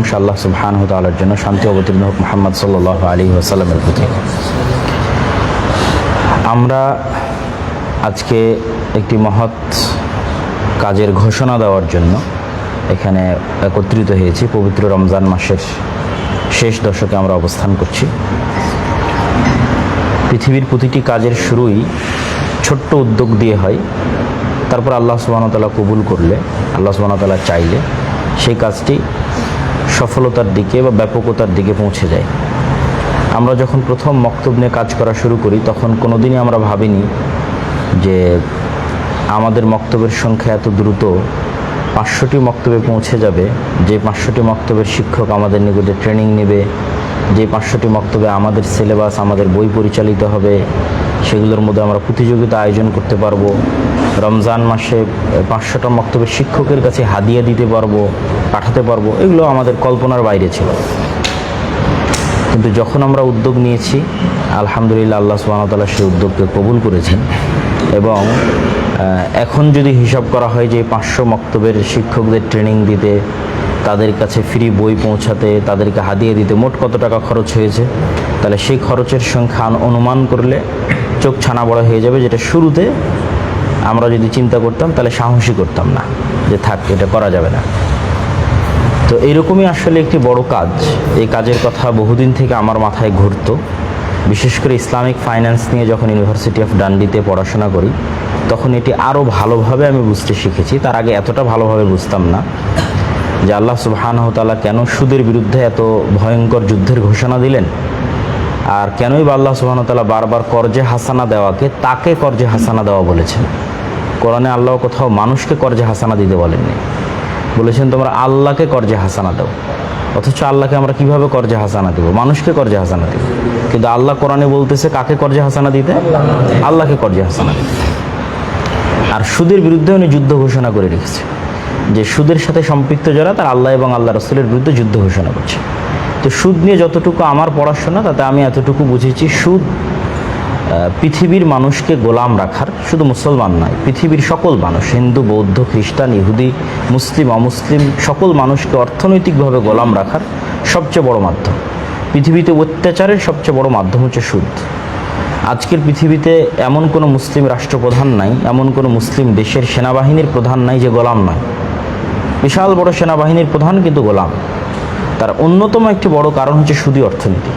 প্রশংসা আল্লাহ সুবহান তালার জন্য শান্তি অবতীর্ণ হোক মোহাম্মদ সাল্লাহ আলী ওসাল্লামের প্রতি। আমরা আজকে একটি মহৎ কাজের ঘোষণা দেওয়ার জন্য এখানে একত্রিত হয়েছি। পবিত্র রমজান মাসের শেষ দশকে আমরা অবস্থান করছি। পৃথিবীর প্রতিটি কাজের শুরুই ছোট্ট উদ্যোগ দিয়ে হয়। তারপর আল্লাহ সুবাহতাল্লাহ কবুল করলে, আল্লাহ সুবাহতাল্লাহ চাইলে সেই কাজটি সফলতার দিকে বা ব্যাপকতার দিকে পৌঁছে যায়। আমরা যখন প্রথম মক্তব নিয়ে কাজ করা শুরু করি, তখন কোনোদিনই আমরা ভাবিনি যে আমাদের মক্তবের সংখ্যা এত দ্রুত পাঁচশোটি মক্তবে পৌঁছে যাবে। যে পাঁচশোটি মক্তবের শিক্ষক আমাদের নিকটে ট্রেনিং নেবে, যে পাঁচশোটি মক্তবে আমাদের সিলেবাস, আমাদের বই পরিচালিত হবে, সেগুলোর মধ্যে আমরা প্রতিযোগিতা আয়োজন করতে পারব। রমজান মাসে পাঁচশোটা মক্তবের শিক্ষকের কাছে হাদিয়া দিতে পারব, পাঠাতে পারব, এগুলো আমাদের কল্পনার বাইরে ছিল। কিন্তু যখন আমরা উদ্যোগ নিয়েছি, আলহামদুলিল্লাহ আল্লাহ সুবাহতাল্লাহ সেই উদ্যোগকে কবুল করেছেন এবং এখন যদি হিসাব করা হয় যে পাঁচশো মক্তবের শিক্ষকদের ট্রেনিং দিতে, তাদের কাছে ফ্রি বই পৌঁছাতে, তাদেরকে হাদিয়ে দিতে মোট কত টাকা খরচ হয়েছে, তাহলে সেই খরচের সংখ্যা অনুমান করলে চোখ ছানা বড় হয়ে যাবে, যেটা শুরুতে আমরা যদি চিন্তা করতাম, তাহলে সাহসী করতাম না যে থাক, এটা করা যাবে না। তো এইরকমই আসলে একটি বড় কাজ। এই কাজের কথা বহুদিন থেকে আমার মাথায় ঘুরত। বিশেষ করে ইসলামিক ফাইন্যান্স নিয়ে যখন ইউনিভার্সিটি অফ ডান্ডিতে পড়াশোনা করি, তখন এটি আরও ভালোভাবে আমি বুঝতে শিখেছি। তার আগে এতটা ভালোভাবে বুঝতাম না যে আল্লাহ সুবাহানহতালা কেন সুদের বিরুদ্ধে এত ভয়ঙ্কর যুদ্ধের ঘোষণা দিলেন। আর কেনই বা আল্লাহ সুবাহতালা বারবার কর্জে হাসানা দেওয়াকে তাকে কর্জে হাসানা দেওয়া বলেছেন? কোরআনে আল্লাহ কোথাও মানুষকে কর্জে হাসানা দিতে বলেননি। বলেছেন, তোমরা আল্লাহকে কর্জে হাসানা দাও। অথচ আল্লাহকে আমরা কীভাবে কর্জে হাসানা দেবো? মানুষকে কর্জে হাসানা দেবো। কিন্তু আল্লাহ কোরআনে বলতেছে, কাকে কর্জে হাসানা দিতে? আল্লাহকে কর্জে হাসানা দিতে। আর সুদের বিরুদ্ধে উনি যুদ্ধ ঘোষণা করে রেখেছে। যে সুদের সাথে সম্পৃক্ত যারা, তার আল্লাহ এবং আল্লাহ রসুলের বিরুদ্ধে যুদ্ধ ঘোষণা করছে। তো সুদ নিয়ে যতটুকু আমার পড়াশোনা, তাতে আমি এতটুকু বুঝেছি, সুদ পৃথিবীর মানুষকে গোলাম রাখার, শুধু মুসলমান নয়, পৃথিবীর সকল মানুষ, হিন্দু, বৌদ্ধ, খ্রিস্টান, ইহুদি, মুসলিম, অমুসলিম, সকল মানুষকে অর্থনৈতিকভাবে গোলাম রাখার সবচেয়ে বড় মাধ্যম। পৃথিবীতে অত্যাচারের সবচেয়ে বড় মাধ্যম হচ্ছে সুদ। আজকের পৃথিবীতে এমন কোনো মুসলিম রাষ্ট্রপ্রধান নাই, এমন কোনো মুসলিম দেশের সেনাবাহিনীর প্রধান নাই যে গোলাম নয়। বিশাল বড় সেনাবাহিনীর প্রধান কিন্তু গোলাম। তার অন্যতম একটি বড় কারণ হচ্ছে সুদী অর্থনীতি।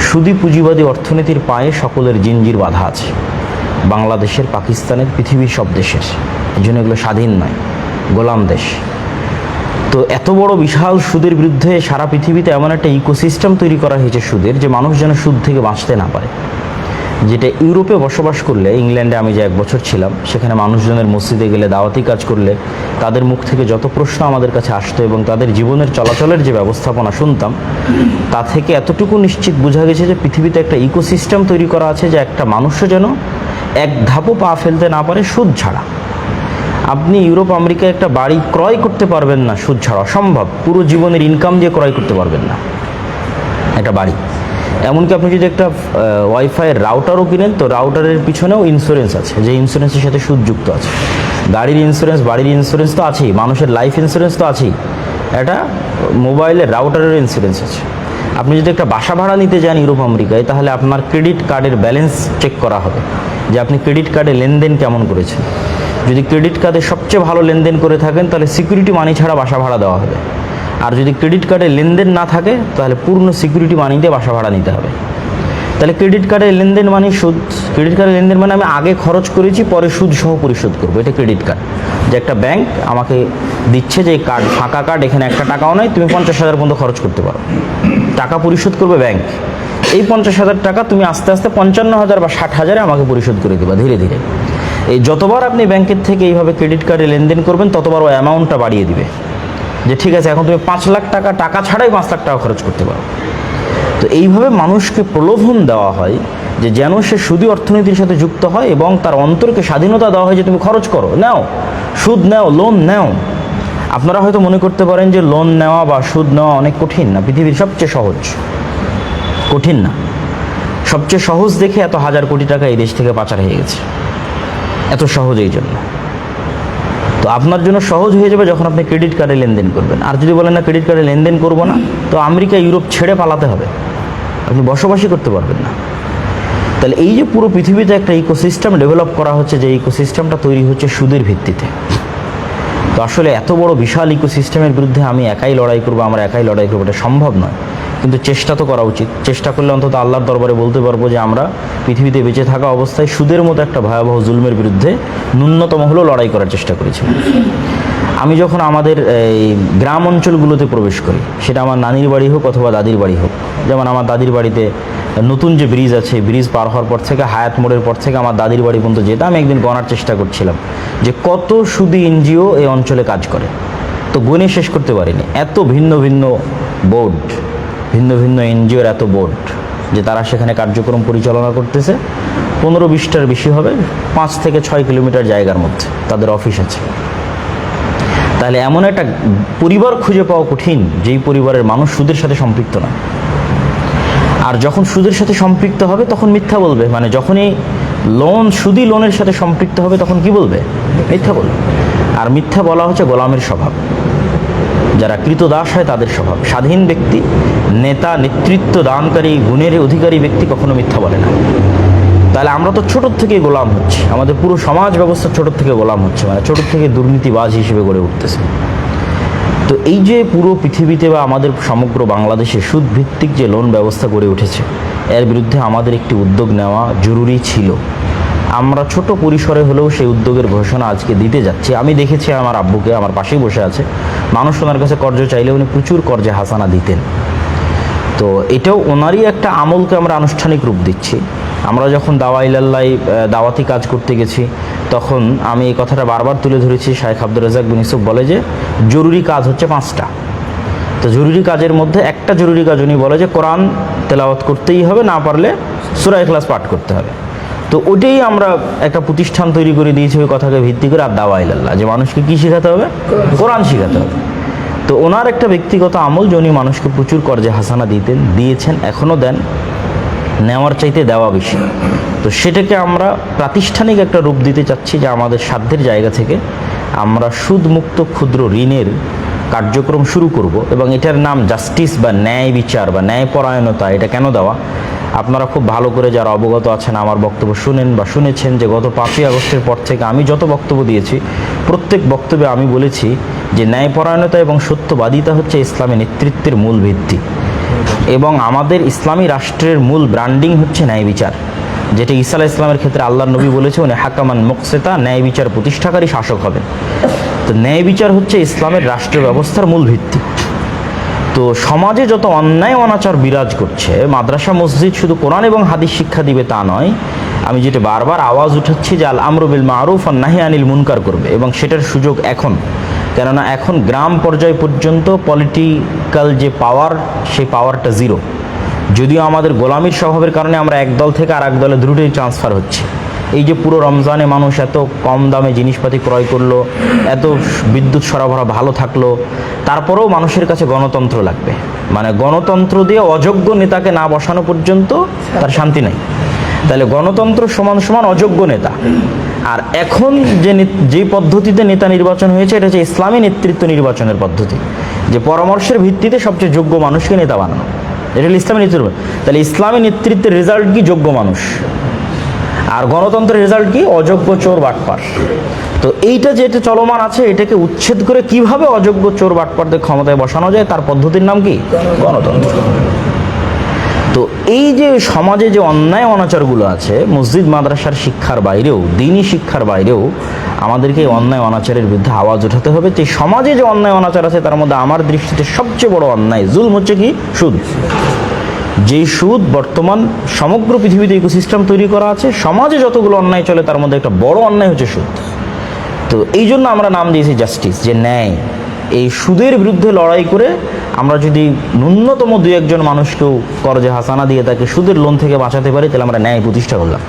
সুদী পুঁজিবাদী অর্থনীতির পায়ে সকলের জিঞ্জির বাধা আছে। বাংলাদেশের, পাকিস্তানের, পৃথিবীর সব দেশের। এই জন্য এগুলো স্বাধীন নয়, গোলাম দেশ। তো এত বড় বিশাল সুদের বিরুদ্ধে সারা পৃথিবীতে এমন একটা ইকোসিস্টেম তৈরি করা হয়েছে সুদের যে মানুষ যেন সুদ থেকে বাঁচতে না পারে। যেটা ইউরোপে বসবাস করলে, ইংল্যান্ডে আমি যে এক বছর ছিলাম, সেখানে মানুষজনের মসজিদে গেলে, দাওয়াতি কাজ করলে, তাদের মুখ থেকে যত প্রশ্ন আমাদের কাছে আসতো এবং তাদের জীবনের চলাচলের যে ব্যবস্থাপনা শুনতাম, তা থেকে এতটুকু নিশ্চিত বোঝা গেছে যে পৃথিবীতে একটা ইকোসিস্টেম তৈরি করা আছে যে একটা মানুষও যেন এক ধাপও পা ফেলতে না পারে সুদ ছাড়া। আপনি ইউরোপ আমেরিকায় একটা বাড়ি ক্রয় করতে পারবেন না সুদ ছাড়া, অসম্ভব। পুরো জীবনের ইনকাম দিয়ে ক্রয় করতে পারবেন না। একটা বাড়ি। এমনকি আপনি যদি একটা ওয়াইফাইয়ের রাউটারও কিনেন, তো রাউটারের পিছনেও ইন্স্যুরেন্স আছে, যে ইন্স্যুরেন্সের সাথে সুদ যুক্ত আছে। গাড়ির ইন্স্যুরেন্স বাড়ির ইন্স্যুরেন্স তো আছেই, মানুষের লাইফ ইন্স্যুরেন্স তো আছেই, এটা মোবাইলের রাউটারের ইন্স্যুরেন্স আছে। আপনি যদি একটা বাসা ভাড়া নিতে যান ইউরোপ, আমেরিকায়, তাহলে আপনার ক্রেডিট কার্ডের ব্যালেন্স চেক করা হবে, যে আপনি ক্রেডিট কার্ডে লেনদেন কেমন করেছেন। যদি ক্রেডিট কার্ডে সবচেয়ে ভালো লেনদেন করে থাকেন, তাহলে সিকিউরিটি মানি ছাড়া বাসা ভাড়া দেওয়া হবে। আর যদি ক্রেডিট কার্ডে লেনদেন না থাকে, তাহলে পূর্ণ সিকিউরিটি মানি দিয়ে বাসা ভাড়া নিতে হবে। তাহলে ক্রেডিট কার্ডের লেনদেন মানে সুদ। ক্রেডিট কার্ডের লেনদেন মানে আমি আগে খরচ করেছি, পরে সুদ সহ পরিশোধ করব। এটা ক্রেডিট কার্ড যে একটা ব্যাংক আমাকে দিচ্ছে যে কার্ড ফাঁকা কার্ড এখানে একটা টাকাও নাই, তুমি পঞ্চাশ হাজার পর্যন্ত খরচ করতে পারো। টাকা পরিশোধ করবে ব্যাংক এই পঞ্চাশ হাজার টাকা তুমি আস্তে আস্তে পঞ্চান্ন হাজার বা ষাট হাজারে আমাকে পরিশোধ করে দেবা ধীরে ধীরে। এই যতবার আপনি ব্যাংকের থেকে এইভাবে ক্রেডিট কার্ডে লেনদেন করবেন, ততবার ওই অ্যামাউন্টটা বাড়িয়ে দিবে। যে ঠিক আছে, এখন তুমি পাঁচ লাখ টাকা টাকা ছাড়াই পাঁচ লাখ টাকা খরচ করতে পারো। তো এইভাবে মানুষকে প্রলোভন দেওয়া হয় যে যেন সে সুদী অর্থনীতির সাথে যুক্ত হয় এবং তার অন্তরকে স্বাধীনতা দেওয়া হয় যে তুমি খরচ করো। নাও, সুদ নাও, লোন নাও। আপনারা হয়তো মনে করতে পারেন যে লোন নেওয়া বা সুদ নেওয়া অনেক কঠিন না, পৃথিবীর সবচেয়ে সহজ। কঠিন না। সবচেয়ে সহজ দেখে এত হাজার কোটি টাকা এই দেশ থেকে পাচার হয়ে গেছে। এত সহজ এই জন্য। তো আপনার জন্য সহজ হয়ে যাবে যখন আপনি ক্রেডিট কার্ডে লেনদেন করবেন। আর যদি বলেন না ক্রেডিট কার্ডে লেনদেন করব না, তো আমেরিকা, ইউরোপ ছেড়ে পালাতে হবে। আপনি বসবাসই করতে পারবেন না। তাহলে এই যে পুরো পৃথিবীতে একটা ইকোসিস্টেম ডেভেলপ করা হচ্ছে, যে ইকোসিস্টেমটা তৈরি হচ্ছে সুদের ভিত্তিতে। তো আসলে এত বড় বিশাল ইকোসিস্টেমের বিরুদ্ধে আমি একাই লড়াই করব, আমরা একাই লড়াই করব, এটা সম্ভব নয়। কিন্তু চেষ্টা তো করা উচিত। চেষ্টা করলে অন্তত আল্লাহর দরবারে বলতে পারব যে আমরা পৃথিবীতে বেঁচে থাকা অবস্থায় সুদের মতো একটা ভয়াবহ জুলমের বিরুদ্ধে ন্যূনতম হলেও লড়াই করার চেষ্টা করেছি। আমি যখন আমাদের এই গ্রাম অঞ্চলগুলোতে প্রবেশ করি, সেটা আমার নানির বাড়ি হোক অথবা দাদির বাড়ি হোক, যেমন আমার দাদির বাড়িতে নতুন যে ব্রিজ আছে, ব্রিজ পার হওয়ার পর থেকে হায়াত মোড়ের পর থেকে আমার দাদির বাড়ি পর্যন্ত যেতে আমি একদিন গণার চেষ্টা করছিলাম যে কত সুদী এনজিও এই অঞ্চলে কাজ করে। তো গুণে শেষ করতে পারিনি। এত ভিন্ন ভিন্ন বোর্ড ভিন্ন ভিন্ন এনজিওর এত বোর্ড যে তারা সেখানে কার্যক্রম পরিচালনা করতেছে। পনেরো বিশটার বেশি হবে, পাঁচ থেকে ছয় কিলোমিটার জায়গার মধ্যে তাদের অফিস আছে। তাহলে এমন একটা পরিবার খুঁজে পাওয়া কঠিন, যেই পরিবারের মানুষ সুদের সাথে সম্পৃক্ত না। আর যখন সুদের সাথে সম্পৃক্ত হবে, তখন মিথ্যা বলবে। মানে যখনই লোন সুদি লোনের সাথে সম্পৃক্ত হবে, তখন কি বলবে? মিথ্যা বলবে। আর মিথ্যা বলা হচ্ছে গোলামের স্বভাব। যারা কৃতদাস হয় তাদের স্বভাব। স্বাধীন ব্যক্তি, নেতা, নেতৃত্ব দানকারী, গুণের অধিকারী ব্যক্তি কখনো মিথ্যা বলে না। তাহলে আমরা তো ছোটোর থেকে গোলাম হচ্ছি। আমাদের পুরো সমাজ ব্যবস্থা ছোটোর থেকে গোলাম হচ্ছে মানে ছোটোর থেকে দুর্নীতিবাজ হিসেবে গড়ে উঠতেছে। তো এই যে পুরো পৃথিবীতে বা আমাদের সমগ্র বাংলাদেশে সুদ ভিত্তিক যে লোন ব্যবস্থা গড়ে উঠেছে, এর বিরুদ্ধে আমাদের একটি উদ্যোগ নেওয়া জরুরি ছিল। আমরা ছোট পরিসরে হলেও সেই উদ্যোগের ঘোষণা আজকে দিতে যাচ্ছি। আমি দেখেছি আমার আব্বুকে, আমার পাশেই বসে আছে। মানুষ ওনার কাছে কর্জ চাইলে উনি প্রচুর কর্জে হাসানা দিতেন। তো এটাও ওনারই একটা আমলকে আমরা আনুষ্ঠানিক রূপ দিচ্ছি। আমরা যখন দাওয়া ইলাল্লাই দাওয়াতি কাজ করতে গেছি, তখন আমি এই কথাটা বারবার তুলে ধরেছি। শাহেখ আব্দুর রাজাক বিন বলে যে, জরুরি কাজ হচ্ছে পাঁচটা। তো জরুরি কাজের মধ্যে একটা জরুরি কাজ উনি বলে যে, কোরআন তেলাওয়াত করতেই হবে, না পারলে সুরাই ক্লাস পাঠ করতে হবে। তো ওটাই আমরা একটা প্রতিষ্ঠান তৈরি করে দিয়েছি ওই কথাকে ভিত্তি করে আর দাওয়া ইলাল্লাহ যে মানুষকে কী শেখাতে হবে? কোরআন। শেখাতে হবে। তো ওনার একটা ব্যক্তিগত আমল যে উনি মানুষকে প্রচুর কর্জে হাসানা দিতেন দিয়েছেন এখনও দেন নেওয়ার চাইতে দেওয়া বেশি। তো সেটাকে আমরা প্রাতিষ্ঠানিক একটা রূপ দিতে চাচ্ছি যে আমাদের সাধ্যের জায়গা থেকে আমরা সুদমুক্ত ক্ষুদ্র ঋণের কার্যক্রম শুরু করব এবং এটার নাম জাস্টিস বা ন্যায় বিচার বা ন্যায়পরায়ণতা এটা কেন দেওয়া? আপনারা খুব ভালো করে যারা অবগত আছেন আমার বক্তব্য শুনেন বা শুনেছেন যে গত পাঁচই আগস্টের পর থেকে আমি যত বক্তব্য দিয়েছি, প্রত্যেক বক্তব্যে আমি বলেছি যে ন্যায়পরায়ণতা এবং সত্যবাদিতা হচ্ছে ইসলামী নেতৃত্বের মূল ভিত্তি। এবং আমাদের ইসলামী রাষ্ট্রের মূল ব্র্যান্ডিং হচ্ছে ন্যায় বিচার। যেটা আলাহ ইসলামের ক্ষেত্রে আল্লাহ নবী বলেছে উনি হাকামান মুকসেতা, ন্যায় বিচার প্রতিষ্ঠাকারী শাসক হবেন। তো ন্যায় বিচার হচ্ছে ইসলামের রাষ্ট্র ব্যবস্থার মূল ভিত্তি। তো সমাজে যত অন্যায় অনাচার বিরাজ করছে, মাদ্রাসা, মসজিদ শুধু কোরআন এবং হাদিস শিক্ষা দিবে তা নয়। আমি যেটা বারবার আওয়াজ উঠাচ্ছি যে আল আমরুবিল মারুফ আর নাহি আনিল মুনকার করবে এবং সেটার সুযোগ এখন। কেননা এখন গ্রাম পর্যায় পর্যন্ত পলিটিক্যাল যে পাওয়ার সেই পাওয়ারটা জিরো যদিও আমাদের গোলামির স্বভাবের কারণে আমরা এক দল থেকে আর এক দলে দ্রুতই ট্রান্সফার হচ্ছে। এই যে পুরো রমজানে মানুষ এত কম দামে জিনিসপাতি ক্রয় করল, এত বিদ্যুৎ সরবরাহ ভালো থাকল, তারপরেও মানুষের কাছে গণতন্ত্র লাগবে। মানে গণতন্ত্র দিয়ে অযোগ্য নেতাকে না বসানো পর্যন্ত তার শান্তি নেই। তাহলে গণতন্ত্র সমান সমান অযোগ্য নেতা। আর এখন যে যে পদ্ধতিতে নেতা নির্বাচন হয়েছে, এটা হচ্ছে ইসলামী নেতৃত্ব নির্বাচনের পদ্ধতি। যে পরামর্শের ভিত্তিতে সবচেয়ে যোগ্য মানুষকে নেতা বানানো। এটা হলো ইসলামী নেতৃত্ব। তাহলে ইসলামী নেতৃত্বের রেজাল্ট কি? যোগ্য মানুষ। আর গণতন্ত্রের রেজাল্ট কি? অযোগ্য চোর বাটপার। তো এইটা যেটা চলমান আছে, এটাকে উচ্ছেদ করে কীভাবে অযোগ্য চোর বাটপারদের ক্ষমতায় বসানো যায়, তার পদ্ধতির নাম কি? গণতন্ত্র। তো এই যে সমাজে যে অন্যায় অনাচারগুলো আছে, মসজিদ, মাদ্রাসার শিক্ষার বাইরেও দিনই শিক্ষার বাইরেও আমাদেরকে এই অন্যায় অনাচারের বিরুদ্ধে আওয়াজ উঠাতে হবে। যে সমাজে যে অন্যায় অনাচার আছে, তার মধ্যে আমার দৃষ্টিতে সবচেয়ে বড় অন্যায়, জুলম হচ্ছে কি? সুদ। যেই সুদ বর্তমান সমগ্র পৃথিবীতে ইকোসিস্টেম তৈরি করা আছে, সমাজে যতগুলো অন্যায় চলে, তার মধ্যে একটা বড় অন্যায় হচ্ছে সুদ। তো এই জন্য আমরা নাম দিয়েছি জাস্টিস যে ন্যায়, এই সুদের বিরুদ্ধে লড়াই করে আমরা যদি ন্যূনতম দু একজন মানুষকেও করজে হাসানা দিয়ে তাকে সুদের লোন থেকে বাঁচাতে পারি, তাহলে আমরা ন্যায় প্রতিষ্ঠা করলাম।